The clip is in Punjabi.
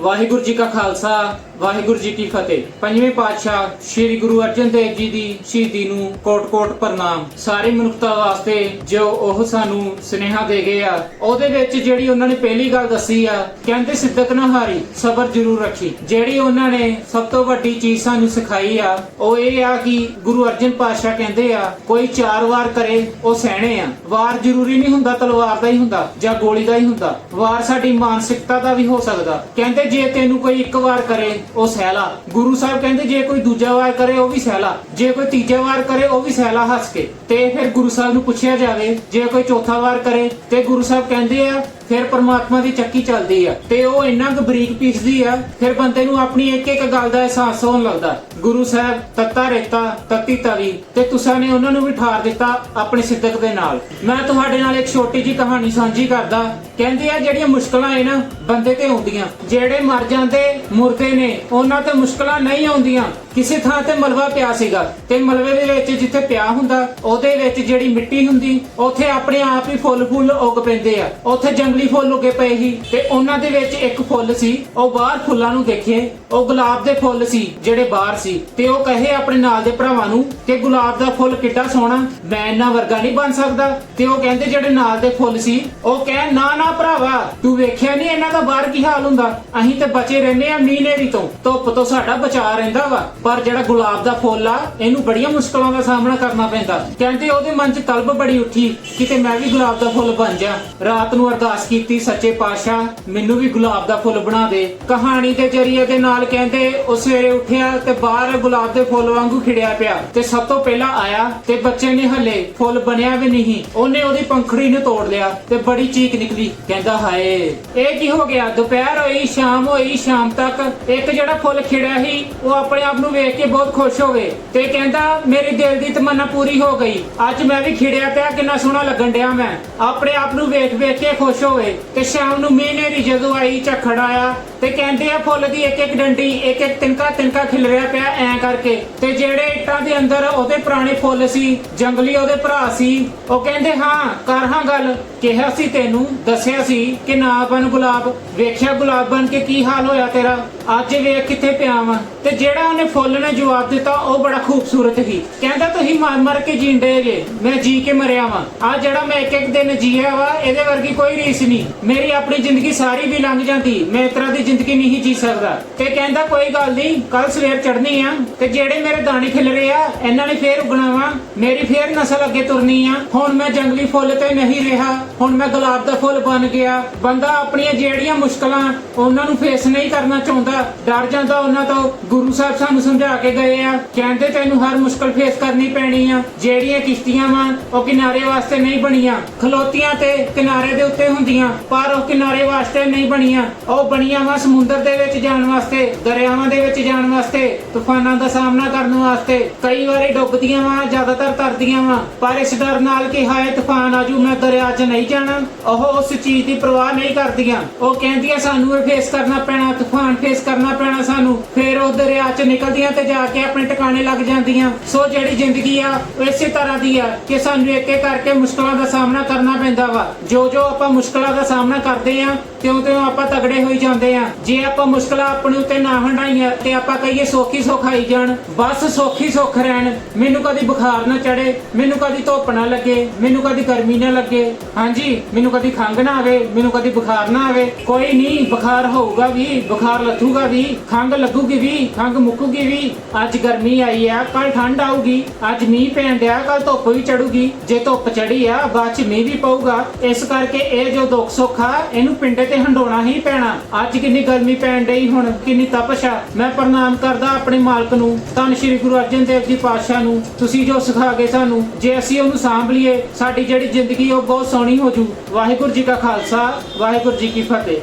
ਵਾਹਿਗੁਰੂ ਜੀ ਕਾ ਖਾਲਸਾ, ਵਾਹਿਗੁਰੂ ਜੀ ਕੀ ਫਤਿਹ। ਪੰਜਵੇਂ ਪਾਤਸ਼ਾਹ ਸ੍ਰੀ ਗੁਰੂ ਅਰਜਨ ਦੇਵ ਜੀ ਦੀ ਸ਼ਹੀਦੀ ਨੂੰ ਕੋਟ-ਕੋਟ ਪ੍ਰਣਾਮ। ਸਾਰੀ ਮਨੁੱਖਤਾ ਵਾਸਤੇ ਜੋ ਉਹ ਸਾਨੂੰ ਸੁਨੇਹਾ ਦੇ ਗਏ ਆ, ਉਹਦੇ ਵਿੱਚ ਜਿਹੜੀ ਉਹਨਾਂ ਨੇ ਪਹਿਲੀ ਗੱਲ ਦੱਸੀ ਆ, ਕਹਿੰਦੇ ਸਿੱਦਕ ਨਾ ਹਾਰੀ, ਸਬਰ ਜ਼ਰੂਰ ਰੱਖੀ। ਜਿਹੜੀ ਉਹਨਾਂ ਨੇ ਸਭ ਤੋਂ ਵੱਡੀ ਚੀਜ਼ ਸਾਨੂੰ ਸਿਖਾਈ ਆ, ਉਹ ਇਹ ਆ ਕਿ ਗੁਰੂ ਅਰਜਨ ਪਾਤਸ਼ਾਹ ਕਹਿੰਦੇ ਆ, ਕੋਈ ਚਾਰ ਵਾਰ ਕਰੇ, ਉਹ ਸਹਿਣੇ ਆ। ਵਾਰ ਜ਼ਰੂਰੀ ਨਹੀਂ ਹੁੰਦਾ, ਤਲਵਾਰ ਦਾ ਹੀ ਹੁੰਦਾ ਜਾਂ ਗੋਲੀ ਦਾ ਹੀ ਹੁੰਦਾ। ਵਾਰ ਸਾਡੀ ਮਾਨਸਿਕਤਾ ਦਾ ਵੀ ਹੋ ਸਕਦਾ। ਕਹਿੰਦੇ ਜੇ ਤੈਨੂੰ ਕੋਈ ਇੱਕ ਵਾਰ ਕਰੇ, ਉਹ ਸਹਿਲਾ। ਗੁਰੂ ਸਾਹਿਬ ਕਹਿੰਦੇ, ਜੇ ਕੋਈ ਦੂਜਾ ਵਾਰ ਕਰੇ, ਉਹ ਵੀ ਸਹਿਲਾ। ਜੇ ਕੋਈ ਤੀਜਾ ਵਾਰ ਕਰੇ, ਉਹ ਵੀ ਸਹਿਲਾ ਹੱਸ ਕੇ। ਤੇ ਫਿਰ ਗੁਰੂ ਸਾਹਿਬ ਨੂੰ ਪੁੱਛਿਆ ਜਾਵੇ, ਜੇ ਕੋਈ ਚੌਥਾ ਵਾਰ ਕਰੇ, ਤੇ ਗੁਰੂ ਸਾਹਿਬ ਕਹਿੰਦੇ ਆ ਫਿਰ ਪਰਮਾਤਮਾ ਦੀ ਚੱਕੀ ਚੱਲਦੀ ਆ ਤੇ ਉਹ ਇੰਨਾ ਕੁ ਬਰੀਕ ਪੀਸਦੀ ਆ, ਫਿਰ ਬੰਦੇ ਨੂੰ ਆਪਣੀ ਇੱਕ ਇੱਕ ਗੱਲ ਦਾ ਅਹਿਸਾਸ ਹੋਣ ਲੱਗਦਾ। ਗੁਰੂ ਸਾਹਿਬ, ਤੱਤਾ ਰੇਤਾ, ਤੱਤੀ ਤਵੀ, ਤੇ ਤੁਸਾਂ ਨੇ ਉਹਨਾਂ ਨੂੰ ਵੀ ਠਾਰ ਦਿੱਤਾ ਆਪਣੇ ਸਿੱਦਕ ਦੇ ਨਾਲ। ਮੈਂ ਤੁਹਾਡੇ ਨਾਲ ਇੱਕ ਛੋਟੀ ਜੀ ਕਹਾਣੀ ਸਾਂਝੀ ਕਰਦਾ। ਕਹਿੰਦੇ ਆ, ਜਿਹੜੀਆਂ ਮੁਸ਼ਕਲਾਂ ਏ ਨਾ, ਬੰਦੇ ਤੇ ਆਉਂਦੀਆਂ। ਜਿਹੜੇ ਮਰ ਜਾਂਦੇ, ਮੁਰਦੇ ਨੇ, ਉਹਨਾਂ ਤੇ ਮੁਸ਼ਕਲਾਂ ਨਹੀਂ ਆਉਂਦੀਆਂ। ਕਿਸੇ ਥਾਂ ਤੇ ਮਲਵਾ ਪਿਆ ਸੀਗਾ, ਤੇ ਮਲਵੇ ਦੇ ਵਿੱਚ ਜਿੱਥੇ ਪਿਆ ਹੁੰਦਾ, ਉਹਦੇ ਵਿੱਚ ਜਿਹੜੀ ਮਿੱਟੀ ਹੁੰਦੀ, ਉੱਥੇ ਆਪਣੇ ਆਪ ਹੀ ਫੁੱਲ ਫੁੱਲ ਉੱਗ ਪੈਂਦੇ ਆ। ਉੱਥੇ ਜੰਗਲੀ ਫੁੱਲ ਉੱਗੇ ਪਏ ਸੀ, ਤੇ ਉਹਨਾਂ ਦੇ ਵਿੱਚ ਇੱਕ ਫੁੱਲ ਸੀ, ਉਹ ਬਾਹਰ ਫੁੱਲਾਂ ਨੂੰ ਦੇਖੇ ਉਹ ਗੁਲਾਬ ਦੇ ਫੁੱਲ ਸੀ, ਜਿਹੜੇ ਬਾਹਰ ਸੀ। ਤੇ ਉਹ ਕਹੇ ਆਪਣੇ ਨਾਲ ਦੇ ਭਰਾਵਾਂ ਨੂੰ ਕਿ ਗੁਲਾਬ ਦਾ ਫੁੱਲ ਕਿੱਡਾ ਸੋਹਣਾ, ਮੈਂ ਇਹਨਾਂ ਵਰਗਾ ਨਹੀਂ ਬਣ ਸਕਦਾ। ਤੇ ਉਹ ਕਹਿੰਦੇ ਜਿਹੜੇ ਨਾਲ ਦੇ ਫੁੱਲ ਸੀ, ਉਹ ਕਹਿ ਨਾ ਨਾ ਭਰਾਵਾ, ਤੂੰ ਵੇਖਿਆ ਨਹੀਂ ਇਹਨਾਂ ਦਾ ਬਾਹਰ ਕੀ ਹਾਲ ਹੁੰਦਾ? ਅਸੀਂ ਤੇ ਬਚੇ ਰਹਿੰਦੇ ਆ ਮੀਂਹ ਨੇਰੀ ਤੋਂ, ਧੁੱਪ ਤੋਂ ਸਾਡਾ ਬਚਾ ਰਹਿੰਦਾ ਵਾ। ਪਰ ਜਿਹੜਾ ਗੁਲਾਬ ਦਾ ਫੁੱਲ ਆ, ਇਹਨੂੰ ਬੜੀਆਂ ਮੁਸ਼ਕਲਾਂ ਦਾ ਸਾਹਮਣਾ ਕਰਨਾ ਪੈਂਦਾ। ਕਹਿੰਦੇ ਉਹਦੇ ਮਨ 'ਚ ਤਲਬ ਬੜੀ ਉੱਠੀ, ਕਿਤੇ ਮੈਂ ਵੀ ਗੁਲਾਬ ਦਾ ਫੁੱਲ ਬਣ ਜਾ। ਰਾਤ ਨੂੰ ਅਰਦਾਸ ਕੀਤੀ, ਸੱਚੇ ਪਾਤਸ਼ਾਹ, ਮੈਨੂੰ ਵੀ ਗੁਲਾਬ ਦਾ ਫੁੱਲ ਬਣਾ ਦੇ। ਕਹਾਣੀ ਦੇ ਜਰੀਏ ਦੇ ਨਾਲ ਕਹਿੰਦੇ, ਉਹ ਸਵੇਰੇ ਉੱਠਿਆ ਤੇ ਬਾਹਰ ਗੁਲਾਬ ਦੇ ਫੁੱਲ ਵਾਂਗੂ ਖਿੜਿਆ ਪਿਆ। ਤੇ ਸਭ ਤੋਂ ਪਹਿਲਾਂ ਆਇਆ ਤੇ ਬੱਚੇ ਨੇ ਹੱਲੇ ਫੁੱਲ ਬਣਿਆ ਵੀ ਨਹੀਂ। ਉਹਨੇ ਉਹਦੀ ਪੰਖੜੀ ਨੂੰ ਤੋੜ ਲਿਆ ਤੇ ਬੜੀ ਚੀਕ ਨਿਕਲੀ। ਕਹਿੰਦਾ, ਹਾਏ, ਇਹ ਕੀ ਹੋ ਗਿਆ? ਦੁਪਹਿਰ ਹੋਈ, ਸ਼ਾਮ ਹੋਈ, ਸ਼ਾਮ ਤੱਕ ਇੱਕ ਜਿਹੜਾ ਫੁੱਲ ਖਿੜਿਆ ਸੀ, ਉਹ ਆਪਣੇ ਆਪ ਨੂੰ ਵੇਖ ਕੇ ਬਹੁਤ ਖੁਸ਼ ਹੋ ਗਏ ਤੇ ਕਹਿੰਦਾ ਮੇਰੀ ਦਿਲ ਦੀ ਤਮੰਨਾ ਪੂਰੀ ਹੋ ਗਈ। ਅੱਜ ਮੈਂ ਵੀ ਖਿੜਿਆ ਪਿਆ, ਕਿੰਨਾ ਸੋਹਣਾ ਲੱਗਣ ਡਿਆ ਮੈਂ। ਆਪਣੇ ਆਪ ਨੂੰ ਵੇਖ ਵੇਖ ਕੇ ਖੁਸ਼ ਹੋਏ ਤੇ ਸ਼ਾਮ ਨੂੰ ਮੀਂਹ ਨੇਰੀ ਜਦੋਂ ਆਈ ਝੱਖੜ ਆਇਆ ਤੇ ਕਹਿੰਦੇ ਆ ਫੁੱਲ ਦੀ ਇੱਕ ਇੱਕ ਡੰਡੀ ਇੱਕ ਇੱਕ ਤਿਨਕਾ ਤਿਨਕਾ ਖਿਲ ਰਿਹਾ ਪਿਆ ਐ ਕਰਕੇ। ਤੇ ਜਿਹੜੇ ਇੱਟਾਂ ਦੇ ਅੰਦਰ ਉਹਦੇ ਪੁਰਾਣੇ ਫੁੱਲ ਸੀ, ਜੰਗਲੀ ਉਹਦੇ ਭਰਾ ਸੀ, ਉਹ ਕਹਿੰਦੇ, ਹਾਂ, ਕਰ ਹਾਂ ਗੱਲ। ਕਿਹਾ ਸੀ ਤੈਨੂੰ, ਦੱਸਿਆ ਸੀ ਕਿ ਨਾ ਬਣ ਗੁਲਾਬ। ਵੇਖਿਆ ਗੁਲਾਬ ਬਣ ਕੇ ਕੀ ਹਾਲ ਹੋਇਆ ਤੇਰਾ? ਅੱਜ ਵੇਖ ਕਿੱਥੇ ਪਿਆ ਵਾਂ। ਤੇ ਜਿਹੜਾ ਉਹਨੇ ਫੁੱਲ ਨੇ ਜਵਾਬ ਦਿੱਤਾ, ਉਹ ਬੜਾ ਖੂਬਸੂਰਤ ਸੀ। ਕਹਿੰਦਾ, ਤੁਸੀਂ ਮਰ ਮਰ ਕੇ ਜੀਂਦੇ ਜੇ, ਮੈਂ ਜੀ ਕੇ ਮਰਿਆ ਵਾਂ। ਆ ਜਿਹੜਾ ਮੈਂ ਇੱਕ ਇੱਕ ਦਿਨ ਜੀਆ ਵਾ, ਇਹਦੇ ਵਰਗੀ ਕੋਈ ਰੀਸ ਨਹੀਂ। ਮੇਰੀ ਆਪਣੀ ਜ਼ਿੰਦਗੀ ਸਾਰੀ ਵੀ ਲੰਘ ਜਾਂਦੀ, ਮੈਂ ਇਸ ਤਰ੍ਹਾਂ ਦੀ ਜ਼ਿੰਦਗੀ ਨਹੀਂ ਜੀ ਸਕਦਾ। ਤੇ ਕਹਿੰਦਾ, ਕੋਈ ਗੱਲ ਨਹੀਂ ਕੱਲ ਸਵੇਰ ਚੜਨੀ ਆ, ਤੇ ਜਿਹੜੇ ਮੇਰੇ ਦਾਣੇ ਖਿਲ ਰਹੇ ਆ, ਇਹਨਾਂ ਨੇ ਫੇਰ ਉਗਣਾ ਵਾ ਮੇਰੀ ਫੇਰ ਨਸਲ ਅੱਗੇ ਤੁਰਨੀ ਆ। ਹੁਣ ਮੈਂ ਜੰਗਲੀ ਫੁੱਲ ਤੇ ਨਹੀਂ ਰਿਹਾ, ਹੁਣ ਮੈਂ ਗੁਲਾਬ ਦਾ ਫੁੱਲ ਬਣ ਗਿਆ। ਬੰਦਾ ਆਪਣੀਆਂ ਜਿਹੜੀਆਂ ਮੁਸ਼ਕਲਾਂ ਉਹਨਾਂ ਨੂੰ ਫੇਸ ਨਹੀਂ ਕਰਨਾ ਚਾਹੁੰਦਾ, ਡਰ ਜਾਂਦਾ ਉਹਨਾਂ ਤੋਂ। ਗੁਰੂ ਸਾਹਿਬ ਸਾਨੂੰ ਸਮਝਾ ਕੇ ਗਏ ਆ। ਕਹਿੰਦੇ ਤੈਨੂੰ ਹਰ ਮੁਸ਼ਕਲ ਫੇਸ ਕਰਨੀ ਪੈਣੀ ਆ। ਜਿਹੜੀਆਂ ਕਿਸ਼ਤੀਆਂ ਵਾ, ਉਹ ਕਿਨਾਰੇ ਵਾਸਤੇ ਨਹੀਂ ਬਣੀਆਂ। ਖਲੋਤੀਆਂ ਤੇ ਕਿਨਾਰੇ ਦੇ ਉੱਤੇ ਹੁੰਦੀਆਂ, ਪਰ ਉਹ ਕਿਨਾਰੇ ਵਾਸਤੇ ਨਹੀਂ ਬਣੀਆਂ। ਉਹ ਬਣੀਆਂ ਵਾ ਸਮੁੰਦਰ ਦੇ ਵਿੱਚ ਜਾਣ ਵਾਸਤੇ, ਦਰਿਆਵਾਂ ਦੇ ਵਿੱਚ ਜਾਣ ਵਾਸਤੇ, ਤੂਫਾਨਾਂ ਦਾ ਸਾਹਮਣਾ ਕਰਨ ਵਾਸਤੇ। ਕਈ ਵਾਰੀ ਡੁੱਬਦੀਆਂ ਵਾ, ਜ਼ਿਆਦਾਤਰ ਤਰਦੀਆਂ ਵਾ, ਪਰ ਇਸ ਡਰ ਨਾਲ ਕਿ ਹਾਏ ਤੂਫਾਨ ਆਜੂ ਮੈਂ ਦਰਿਆ 'ਚ ਨਹੀਂ ਜਾਣਾ। ਉਹ ਉਸ ਚੀਜ਼ ਦੀ ਪਰਵਾਹ ਨਹੀਂ ਕਰਦੀਆਂ। ਉਹ ਕਹਿੰਦੀਆਂ ਸਾਨੂੰ ਇਹ ਫੇਸ ਕਰਨਾ ਪੈਣਾ, ਤੂਫਾਨ ਫੇਸ ਕਰਨਾ ਪੈਣਾ ਸਾਨੂੰ। ਫੇਰ ਉਹ ਦਰਿਆ 'ਚ ਨਿਕਲਦੀ ਨਿਕਲਦੀਆਂ ਤੇ ਜਾ ਕੇ ਆਪਣੇ ਟਿਕਾਣੇ ਲੱਗ ਜਾਂਦੀਆਂ। ਸੋ ਜਿਹੜੀ ਜ਼ਿੰਦਗੀ ਆ, ਉਹ ਇਸੇ ਤਰ੍ਹਾਂ ਦੀ ਆ ਕਿ ਸਾਨੂੰ ਇੱਕ ਇੱਕ ਕਰਕੇ ਮੁਸ਼ਕਲਾਂ ਦਾ ਸਾਹਮਣਾ ਕਰਨਾ ਪੈਂਦਾ ਵਾ। ਜੋ ਜੋ ਆਪਾਂ ਮੁਸ਼ਕਲਾਂ ਦਾ ਸਾਹਮਣਾ ਕਰਦੇ ਆ, ਤਿਉਂ ਤਿਉਂ ਆਪਾਂ ਤਗੜੇ ਹੋਈ ਜਾਂਦੇ ਆ। ਜੇ ਆਪਾਂ ਮੁਸ਼ਕਲਾਂ ਆਪਣੇ ਉੱਤੇ ਨਾ ਹੰਡਾਈਆਂ ਤੇ ਆਪਾਂ ਕਹੀਏ ਸੌਖੀ ਸੌਖਾਈ ਜਾਣ, ਬਸ ਸੌਖੀ ਸੁੱਖ ਰਹਿਣ। ਮੈਨੂੰ ਕਦੀ ਬੁਖਾਰ ਨਾ ਚੜੇ ਮੈਨੂੰ ਕਦੀ ਧੁੱਪ ਨਾ ਲੱਗੇ, ਮੈਨੂੰ ਕਦੀ ਗਰਮੀ ਨਾ ਲੱਗੇ। ਹਾਂਜੀ, ਮੈਨੂੰ ਕਦੀ ਖੰਘ ਨਾ ਆਵੇ, ਮੈਨੂੰ ਕਦੀ ਬੁਖਾਰ ਨਾ ਆਵੇ। ਕੋਈ ਨਹੀਂ, ਬੁਖਾਰ ਹੋਊਗਾ ਵੀ, ਬੁਖਾਰ ਲੱਥੂਗਾ ਵੀ, ਖੰਘ ਲੱਗੂਗੀ ਵੀ, ਖੰਘ ਮੁੱਕੂਗੀ ਵੀ ਅੱਜ ਗਰਮੀ ਆਈ ਆ ਕੱਲ ਠੰਡ ਆਊਗੀ, ਅੱਜ ਮੀਂਹ ਪੈਣ ਡਿਆ ਕੱਲ ਧੁੱਪ ਵੀ ਚੜੂਗੀ ਜੇ ਧੁੱਪ ਚੜੀ ਆ, ਬਾਅਦ ਚ ਮੀਂਹ ਵੀ ਪਊਗਾ। ਇਸ ਕਰਕੇ ਇਹ ਜੋ ਦੁੱਖ ਸੁੱਖ ਆ, ਇਹਨੂੰ ਪਿੰਡੇ ਤੇ ਹੰਡੋਣਾ ਹੀ ਪੈਣਾ। ਅੱਜ ਕਿੰਨੀ ਗਰਮੀ ਪੈਣ ਡਈ, ਹੁਣ ਕਿੰਨੀ ਤਪਸ਼ ਆ। ਮੈਂ ਪ੍ਰਣਾਮ ਕਰਦਾ ਆਪਣੇ ਮਾਲਕ ਨੂੰ। ਧੰਨ ਸ਼੍ਰੀ ਗੁਰੂ ਅਰਜਨ ਦੇਵ ਜੀ ਪਾਤਸ਼ਾਹ ਨੂੰ। ਤੁਸੀਂ ਜੋ ਸਿਖਾ ਗਏ ਸਾਨੂੰ, ਜੇ ਅਸੀਂ ਉਹਨੂੰ ਸਾਂਭ ਲਈਏ, ਸਾਡੀ ਜਿਹੜੀ ਜ਼ਿੰਦਗੀ ਉਹ ਬਹੁਤ ਸੋਹਣੀ ਹੋ ਜੂ। ਵਾਹਿਗੁਰੂ ਜੀ ਕਾ ਖਾਲਸਾ, ਵਾਹਿਗੁਰੂ ਜੀ ਕੀ ਫਤਿਹ।